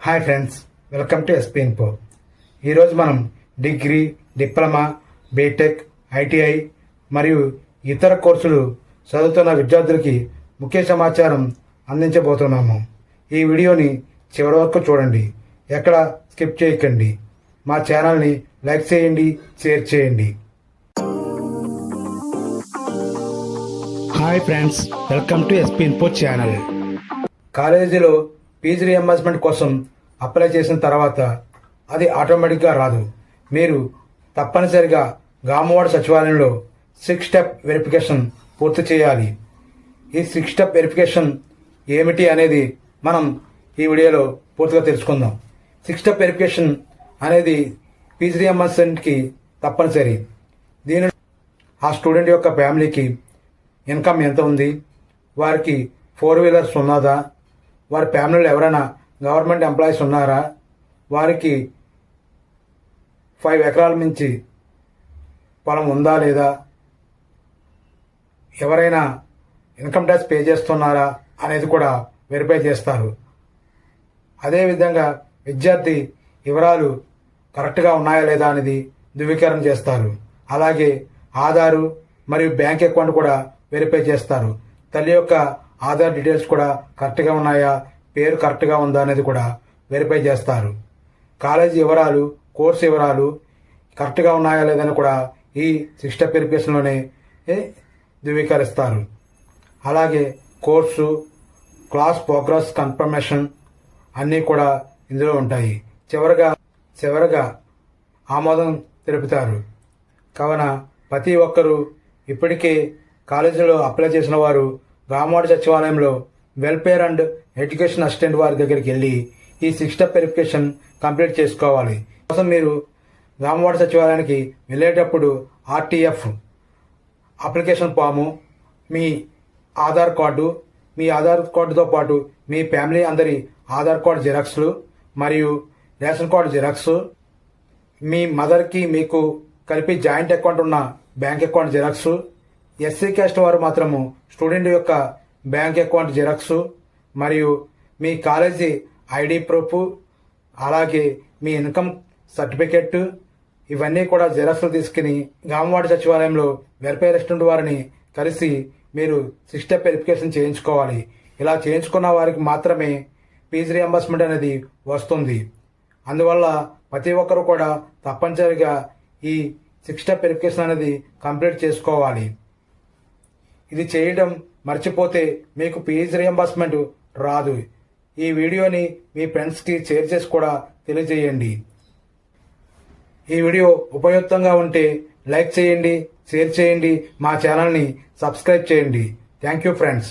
Hi friends welcome to SP info ఈరోజు మనం degree diploma BTech ITI మరియు ఇతర కోర్సులు చదువుతున్న విద్యార్థులకి ముఖ్య సమాచారం అందించబోతున్నాము. ఈ వీడియోని చివరి వరకు చూడండి. ఎక్కడ స్కిప్ చేయకండి. మా ఛానల్ని లైక్ చేయండి షేర్ చేయండి. Hi friends welcome to SP info channel కాలేజీలో ఫీజు రియంబర్స్మెంట్ కోసం అప్లై చేసిన తర్వాత అది ఆటోమేటిక్గా రాదు. మీరు తప్పనిసరిగా గామవాడ సచివాలయంలో సిక్స్ స్టెప్ వెరిఫికేషన్ పూర్తి చేయాలి. ఈ సిక్స్ స్టెప్ వెరిఫికేషన్ ఏమిటి అనేది మనం ఈ వీడియోలో పూర్తిగా తెలుసుకుందాం. సిక్స్ స్టెప్ వెరిఫికేషన్ అనేది ఫీజు రియంబర్స్మెంట్కి తప్పనిసరి. దీని ఆ స్టూడెంట్ యొక్క ఫ్యామిలీకి ఇన్కమ్ ఎంత ఉంది? వారికి ఫోర్ వీలర్స్ ఉన్నదా? వారి ఫ్యామిలీలో ఎవరైనా గవర్నమెంట్ ఎంప్లాయీస్ ఉన్నారా? వారికి ఫైవ్ ఎకరాల మించి పొలం ఉందా లేదా? ఎవరైనా ఇన్కమ్ ట్యాక్స్ పే చేస్తున్నారా అనేది కూడా వెరిఫై చేస్తారు. అదేవిధంగా విద్యార్థి వివరాలు కరెక్ట్గా ఉన్నాయా లేదా అనేది ధృవీకరణ చేస్తారు. అలాగే ఆధారు మరియు బ్యాంక్ అకౌంట్ కూడా వెరిఫై చేస్తారు. తల్లి యొక్క ఆధార్ డీటెయిల్స్ కూడా కరెక్ట్గా ఉన్నాయా? పేరు కరెక్ట్గా ఉందా అనేది కూడా వెరిఫై చేస్తారు. కాలేజీ వివరాలు కోర్సు వివరాలు కరెక్ట్గా ఉన్నాయా లేదని కూడా ఈ సిస్టర్ స్టెప్ వెరిఫికేషన్లోనే ధృవీకరిస్తారు. అలాగే కోర్సు క్లాస్ ప్రోగ్రెస్ కన్ఫర్మేషన్ అన్నీ కూడా ఇందులో ఉంటాయి. చివరగా చివరగా ఆమోదం తెలుపుతారు. కావున ప్రతి ఒక్కరూ ఇప్పటికే కాలేజీలో అప్లై చేసిన వారు రామవాడ సచివాలయంలో వెల్ఫేర్ అండ్ ఎడ్యుకేషన్ అసిస్టెంట్ వారి దగ్గరికి వెళ్ళి ఈ సిక్స్ స్టెప్ వెరిఫికేషన్ కంప్లీట్ చేసుకోవాలి. కోసం మీరు రామవాడ సచివాలయానికి వెళ్ళేటప్పుడు ఆర్టీఎఫ్ అప్లికేషన్ ఫాము మీ ఆధార్ కార్డు మీ ఆధార్ కార్డుతో పాటు మీ ఫ్యామిలీ అందరి ఆధార్ కార్డు జిరాక్స్లు మరియు రేషన్ కార్డు జిరాక్స్ మీ మదర్కి మీకు కలిపి జాయింట్ అకౌంట్ ఉన్న bank account xerox SC caste వారు మాత్రము స్టూడెంట్ యొక్క బ్యాంక్ అకౌంట్ జిరాక్స్ మరియు మీ కాలేజీ ఐడి ప్రూఫ్ అలాగే మీ ఇన్కమ్ సర్టిఫికెట్ ఇవన్నీ కూడా జిరాక్స్లు తీసుకుని గామవాడ సచివాలయంలో వెల్ఫేర్ రెస్టారెంట్ వారిని కలిసి మీరు సిక్స్ స్టెప్ వెరిఫికేషన్ చేయించుకోవాలి. ఇలా చేయించుకున్న వారికి మాత్రమే ఫీజు రియంబర్స్మెంట్ అనేది వస్తుంది. అందువల్ల ప్రతి ఒక్కరు కూడా తప్పనిసరిగా ఈ సిక్స్ స్టెప్ వెరిఫికేషన్ అనేది కంప్లీట్ చేసుకోవాలి. ఇది చేయడం మర్చిపోతే మీకు ఫీజు రియంబర్స్మెంట్ రాదు. ఈ వీడియోని మీ ఫ్రెండ్స్కి షేర్ చేసి కూడా తెలియజేయండి. ఈ వీడియో ఉపయుక్తంగా ఉంటే లైక్ చేయండి షేర్ చేయండి మా ఛానల్ని సబ్స్క్రైబ్ చేయండి. Thank you friends